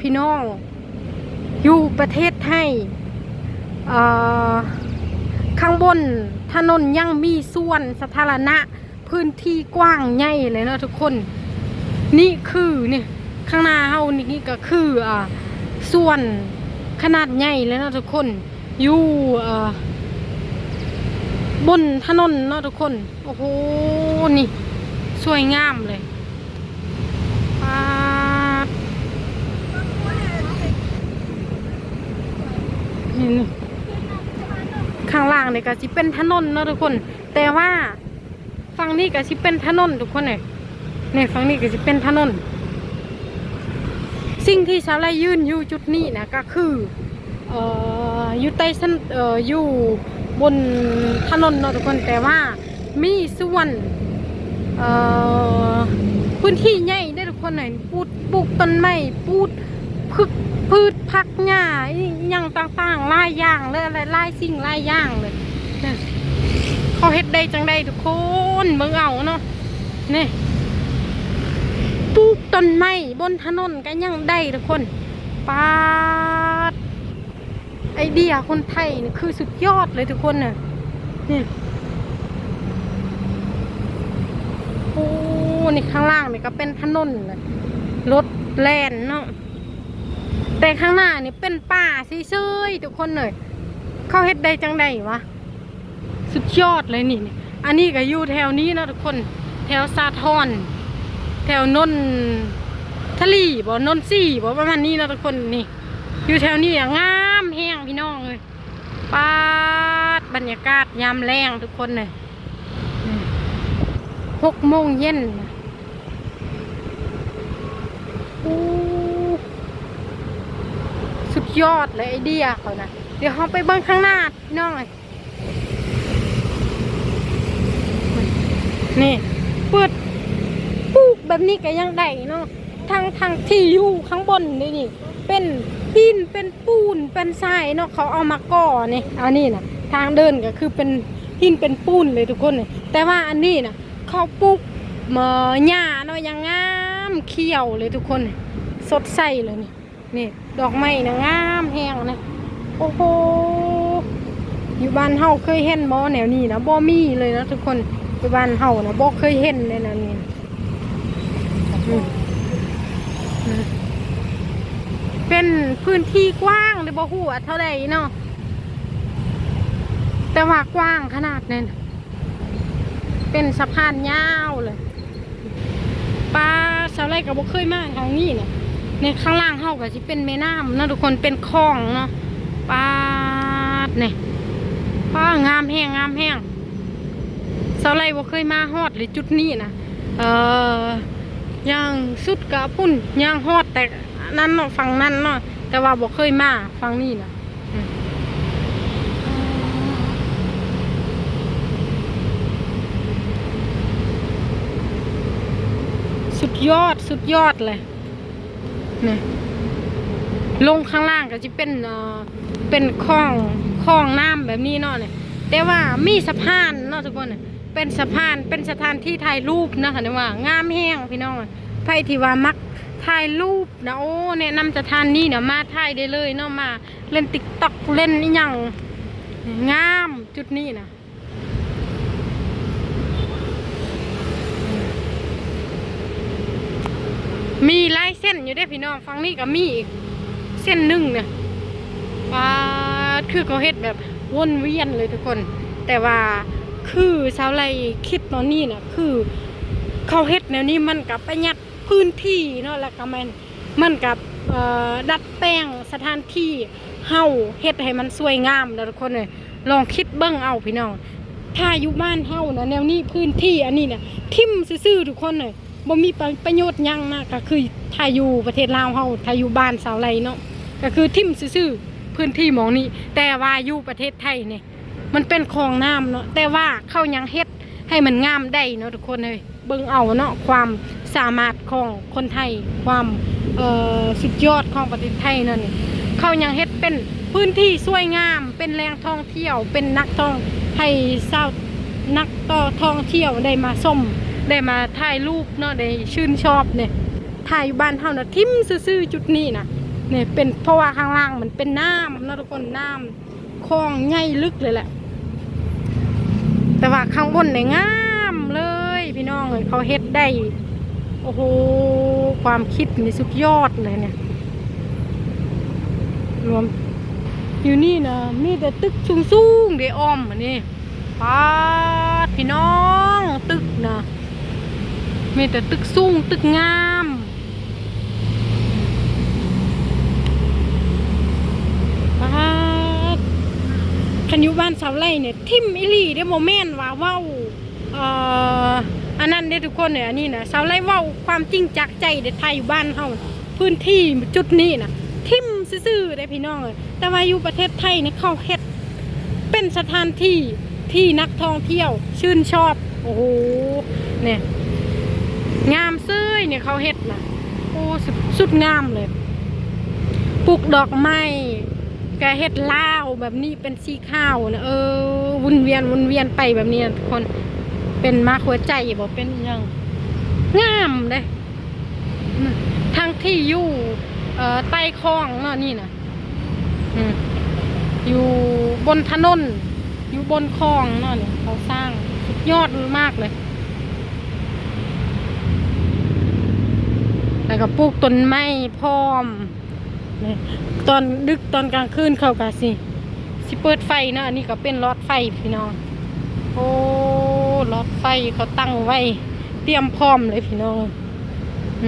พี่น้อง อยู่ประเทศไทยข้างบนถนนยังมีส่วนสาธารณะพื้นที่กว้างใหญ่เลยเนาะทุกคน นี่คือเนี่ยข้างหน้าเฮานี่ก็คืออ่าส่วนขนาดใหญ่เลยเนาะทุกคน อยู่อ่อบนถนนเนาะทุกคน โอ้โห นี่ สวยงามเลยปาด นี่นี่ข้างล่างเนี่ยก็สิเป็นถนนนะทุกคน แต่ว่าฝั่งนี้ก็สิเป็นถนนทุกคนเนี่ยเนี่ยฝั่งนี้ก็สิเป็นถนน สิ่งที่ชาวไร่ยืนอยู่จุดนี้นะก็คือเอ่ออยู่ใต้สันเอ่ออยู่บนถนนเนาะทุกคนแต่ว่ามีส่วนเอ่อพื้นที่ใหญ่ได้ทุกคนหน่อยปลูกปลูกต้นไม้ปลูกพืช พืชผักหญ้าอย่างต่างๆลายอย่างเลยอะไรลายสิ่งลายอย่างเลยเนี่ยเขาเฮ็ดได้จังได้ทุกคนเบิ่งเอาเนาะนี่ปลูกต้นไม้บนถนนก็ยังได้ทุกคนปาดไอเดียคนไทยนี่คือสุดยอดเลยทุกคนน่ะนี่โอ้นี่ข้างล่างนี่ก็เป็นถนนเลยรถแล่นเนาะ แต่ข้างหน้านี่เป็นป่าเฉยๆทุกคนเลยเขาเฮ็ดได้จังได้วะสุดยอดเลยนี่ อันนี้ก็อยู่แถวนี้นะทุกคน แถวซาทอนแถวนนทลีบ่นนสี่บ่ประมาณนี้นะทุกคนนี่ อยู่แถวนี้อะงามแห้งพี่น้องเลยปาดบรรยากาศยามแรงทุกคนเลยหกโมงเย็นโอ้ สุดยอดเลยไอเดียเขานะเดี๋ยวเราไปเบิ้งข้างหน้าพี่น้องเลยนี่เปิดปลูกแบบนี้ก็ยังได้เนาะทางทางที่อยู่ข้างบนนี่นี่ เป็นหินเป็นปูนเป็นทรายเนาะเขาเอามาก่อนี่อันนี้นะทางเดินก็คือเป็นหินเป็นปูนเลยทุกคนเลยแต่ว่าอันนี้นะเขาปลูกเมอหญ้าเนาะยังงามเขียวเลยทุกคน สดใสเลยนี่ นี่ ดอกไม้นะงามแห้งนะโอ้โหอยู่บ้านเฮาเคยเห็นบ่แนวนี้นะบ่มีเลยนะทุกคนอยู่บ้านเฮานะบ่เคยเห็นเลยนะนี่เป็นพื้นที่กว้างเลยบ่ฮู้ว่าเท่าใดเนาะแต่ว่ากว้างขนาดนั้นเป็นสะพานยาวเลยปลาชาวไร่ก็บ่เคยมาทางนี้เนี่ย ในข้างล่างเฮาก็สิเป็นแม่น้ำนะทุกคนเป็นคลองเนาะปาดเนี่ยปลางามแห้งงามแห้งชาวไร่บ่เคยมาฮอดเลยจุดนี้นะเอ่อย่างสุดกะพุ่นย่างฮอดแต่นั่นเนาะฝั่งนั้นเนาะแต่ว่าบ่เคยมาฝั่งนี้นะสุดยอดสุดยอดเลย นี่ลงข้างล่างก็จะเป็นเอ่อเป็นคลองคลองน้ำแบบนี้เนาะเนี่ยแต่ว่ามีสะพานเนาะทุกคนน่ะเป็นสะพานเป็นสถานที่ถ่ายรูปนะคะเนี่ยว่างามแห้งพี่น้องอะไผที่ว่ามักถ่ายรูปนะโอ้แนะนำสถานนี้เนี่ยมาถ่ายได้เลยเนาะมาเล่นติ๊กต็อกเล่นอหยังงามจุดนี้นะ มีลายเส้นอยู่ได้พี่น้องฟังนี่ก็มีอีกเส้นหนึ่งเนี่ยว่าคือเขาเฮ็ดแบบวนเวียนเลยทุกคน แต่ว่าคือชาวไรคิดตอนนี้น่ะคือเขาเฮ็ดแนวนี้มันกับประหยัดพื้นที่เนาะแล้วก็มันมันกับดัดแปลงสถานที่เฮาเฮ็ดให้มันสวยงามเนาะทุกคนเลยลองคิดเบิ่งเอาพี่น้องถ้าอยู่บ้านเฮานะแนวนี้พื้นที่อันนี้เนี่ยทิ่มซื่อๆทุกคนเลย บ่มีประโยชน์ยังนะก็คือถ้าอยู่ประเทศลาวเฮาถ้าอยู่บ้านสาวไรเนาะก็คือทิ่มซื่อๆพื้นที่หมองนี้ แต่ว่าอยู่ประเทศไทยเนี่ยมันเป็นคลองน้ำเนาะแต่ว่าเขายังเฮ็ดให้มันงามได้เนาะทุกคนเลยเบิ่งเอาเนาะความสามารถของคนไทย ความสุดยอดของประเทศไทยนั่นเขายังเฮ็ดเป็นพื้นที่สวยงาม เป็นแหล่งท่องเที่ยว เป็นนักท่องให้ชาวนักต่อท่องเที่ยวได้มาส้ม ได้มาถ่ายรูปเนาะได้ชื่นชอบเนี่ยถ่ายอยู่บ้านเฮานะทิมซื่อๆจุดนี้นะเนี่ยเป็นเพราะว่าข้างล่างมันเป็นน้ำเนาะทุกคนน้ำคลองใหญ่ลึกเลยแหละ แต่ว่าข้างบนเนี่ยงามเลย พี่น้องเลยเขาเฮ็ดได้โอ้โหความคิดนี่สุดยอดเลยเนี่ย รวมอยู่นี่นะมีแต่ตึกสูงๆเดอ้อมอันนี้ปาพี่น้องตึกนะ มีแต่ตึกสูงตึกงามปาคันอยู่บ้านสาวไร่เนี่ย ทิมอิลีได้โมเมนต์ว่าว้าอันนั้นเด้ทุกคนเนี่ยอันนี้นะสาวไร่ว้าความจริงจากใจเด็ดไทยอยู่บ้านเฮาพื้นที่จุดนี้นะทิมซื่อได้พี่น้องเลยแต่ว่าอยู่ประเทศไทยเนี่ยเขาเฮ็ดเป็นสถานที่ที่นักท่องเที่ยวชื่นชอบ โอ้โหเนี่ย นี่ยเขาเฮ็ดนะโอ้สุดสุดงามเลยปลูกดอกไม้แกเฮ็ดลาวแบบนี้เป็นสีข้าวนะเออวนเวียนวนเวียนไปแบบนี้ทุกคนเป็นมาหัวใจบอกเป็นอิหยังงามเลยทั้งที่อยู่เอ่อใต้คลองเนาะนี่นะอืมอยู่บนถนนอยู่บนคลองเนาะเนี่ยเขาสร้างสุดยอดมากเลย แล้วก็ปลูกต้นไม้พร้อม ตอนดึกตอนกลางคืนเขาก็สิ สิเปิดไฟเนาะอันนี้ก็เป็นหลอดไฟพี่น้อง โอ้หลอดไฟเขาตั้งไว้ เตรียมพร้อมเลยพี่น้องอ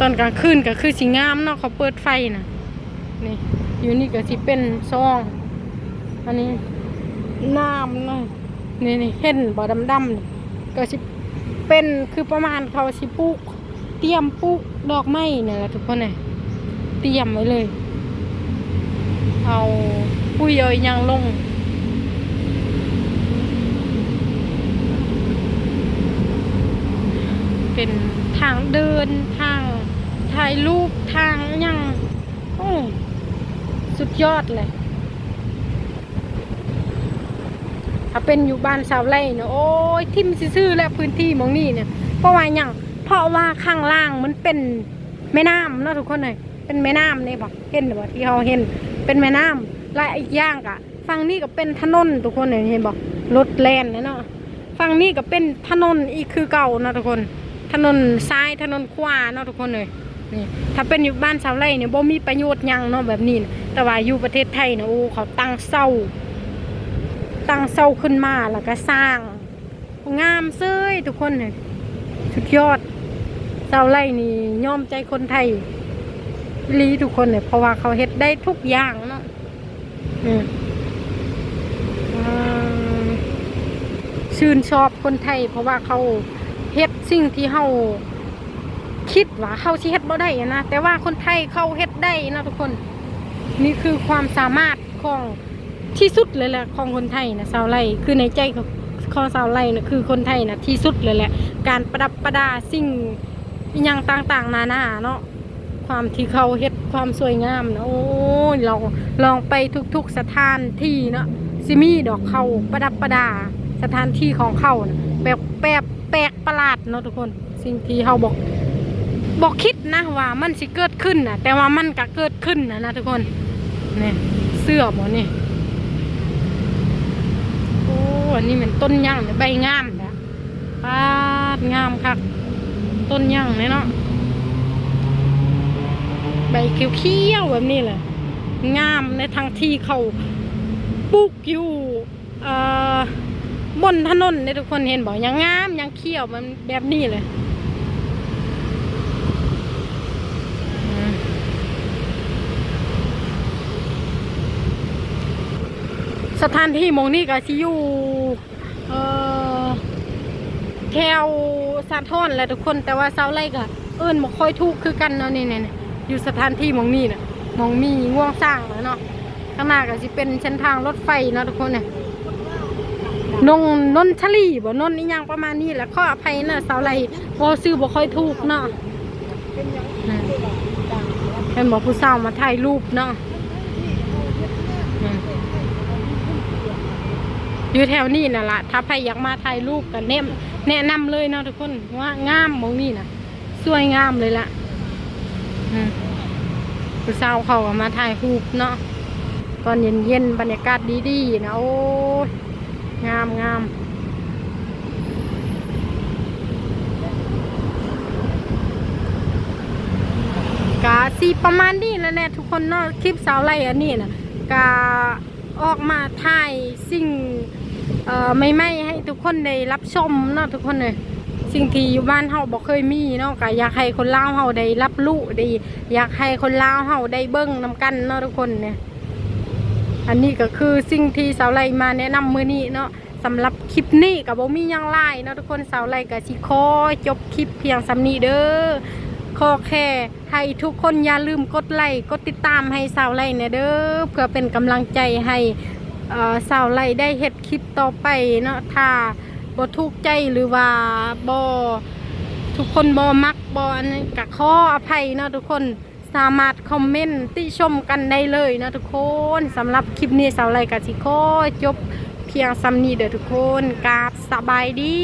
ตอนกลางคืนก็คือสีงามเนาะเขาเปิดไฟนะนี่ อยู่นี่ก็สิเป็นซอง อันนี้น้ำเนาะนี่นี่เห็นบ่ดำๆก็สิเป็นคือประมาณเขาสิปลูก เตรียมปลูกดอกไม้เนี่ยแหละทุกคนเนี่ยเตรียมไว้เลย เอาปุ้ยเอายังลงเป็นทางเดินทางถ่ายรูปทางยังโอ้สุดยอดเลยถ้าเป็นอยู่บ้านสาวไร่เนี่ยโอ้ยทิมซื่อและพื้นที่มองนี่เนี่ยเพราะว่าอย่าง เพราะว่าข้างล่างมันเป็นแม่น้ำเนาะทุกคนเลยเป็นแม่น้ำนี่บอกเห็นบ่ที่เราเห็นเป็นแม่น้ำและอีกอย่างกะฝั่งนี้ก็เป็นถนนทุกคนเลยเห็นบอกรถแล่นเนาะฝั่งนี้ก็เป็นถนนอีกคือเก่าเนาะทุกคน ถนนซ้ายถนนขวาเนาะทุกคนเลยนี่ถ้าเป็นอยู่บ้านสาวไร่เนี่ยบ่มีประโยชน์ยังเนาะแบบนี้นะแต่ว่าอยู่ประเทศไทยนะโอ้เขาตั้งเศร้า ตั้งเศร้าขึ้นมาแล้วก็สร้าง งามเซ้ยทุกคนเนี่ยสุดยอด เศร้าไร่นี่ยอมใจคนไทยอีหลีทุกคนเนี่ยเพราะว่าเขาเฮ็ดได้ทุกอย่างเนาะอืมอ่าชื่นชอบคนไทย เพราะว่าเขาเฮ็ดสิ่งที่เขาคิดว่าเขาสิเฮ็ดบ่ได้นะแต่ว่าคนไทยเขาเฮ็ดได้นะทุกคน นี่คือความสามารถของที่สุดเลยแหละของคนไทยนะสาวไร่คือในใจของของสาวไร่นะคือคนไทยนะที่สุดเลยแหละ การประดับประดาสิ่ง อหย่างต่างๆ นานาเนาะความที่เขาเฮ็ดความสวยงามนะโอ้ยลองลองไปทุกๆสถานที่เนาะซิมีดอกเขาประดับประดา สถานที่ของเขานะแบบแปลกแปลกประหลาดเนาะทุกคน สิ่งที่เขาบอกบอกคิดนะว่ามันสิเกิดขึ้นนะแต่ว่ามันก็เกิดขึ้นนะนะทุกคนเนี่ยเสื้อหมอนี่โอ้อันนี้มันต้นย่างใบงามนะปาดงามคัก ต้นย่างเนี่ยเนาะใบเขียวๆแบบนี้แหละงามในทางที่เขาปลูกอยู่บนถนนเนี่ยทุกคนเห็นบอกยังงามยังเขียวมันแบบนี้เลยสถานที่มองนี่ก็สิอยู่เอ่อ ถวสาทรแหละทุกคนแต่ว่าเสาไร่ก็เอิ้นบ่ค่อยถูกคือกันเนาะนี่ๆๆอยู่สถานที่หมองนี่น่ะหมองมีง่วงสร้างแล้วเนาะข้างหน้าก็สิเป็นเส้นทางรถไฟเนาะทุกคนเนี่ยนงนนทลีบ่นนอีหยังประมาณนี้แหละขออภัยนะเสาไร่บ่ซื้อบ่ค่อยถูกเนาะอืมเป็นบอกผู้สาวมาถ่ายรูปเนาะอืม อยู่แถวนี้น่ะละถ้าใครอยากมาถ่ายรูปกันแนะแนะนำเลยเนาะทุกคนว่างามมองนี่นะสวยงามเลยละอืมผู้สาวเขาก็มาถ่ายรูปเนาะตอนเย็นๆบรรยากาศดีๆนะโอ้ยงามงามกะสีประมาณนี้แล้วแหละทุกคนเนาะคลิปสาวไล่อันนี้นะกะออกมาถ่ายสิ่ง ไม่ไม่ให้ทุกคนได้รับชมเนาะทุกคนเลยสิ่งที่อยู่บ้านเฮาบ่เคยมีเนาะก็อยากให้คนลาวเฮาได้รับรู้ได้อยากให้คนลาวเฮาได้เบิ่งนํกันเนาะทุกคนเนี่ยอันนี้ก็คือสิ่งที่สาวไลมาแนะนำมื้อนี้เนาะสำหรับคลิปนี้ก็บ่มีหยังหลายเนาะทุกคนสาวไลก็สิขอจบคลิปเพียงสำนี้เด้อขอแค่ให้ทุกคนอย่าลืมกดไลค์กดติดตามให้สาวไลเนี่ยเด้อเพื่อเป็นกำลังใจให้ สาวไลได้เฮ็ดคลิปต่อไปเนาะถ้าบ่ทุกใจหรือว่าบ่ทุกคนบ่มักบ่อันนี้ก็ขออภัยเนาะทุกคนสามารถคอมเมนต์ติชมกันได้เลยเนาะทุกคนสำหรับคลิปนี้สาวไลกับสิขอจบเพียงซ้ำนี้เด้อทุกคนกราบสบายดี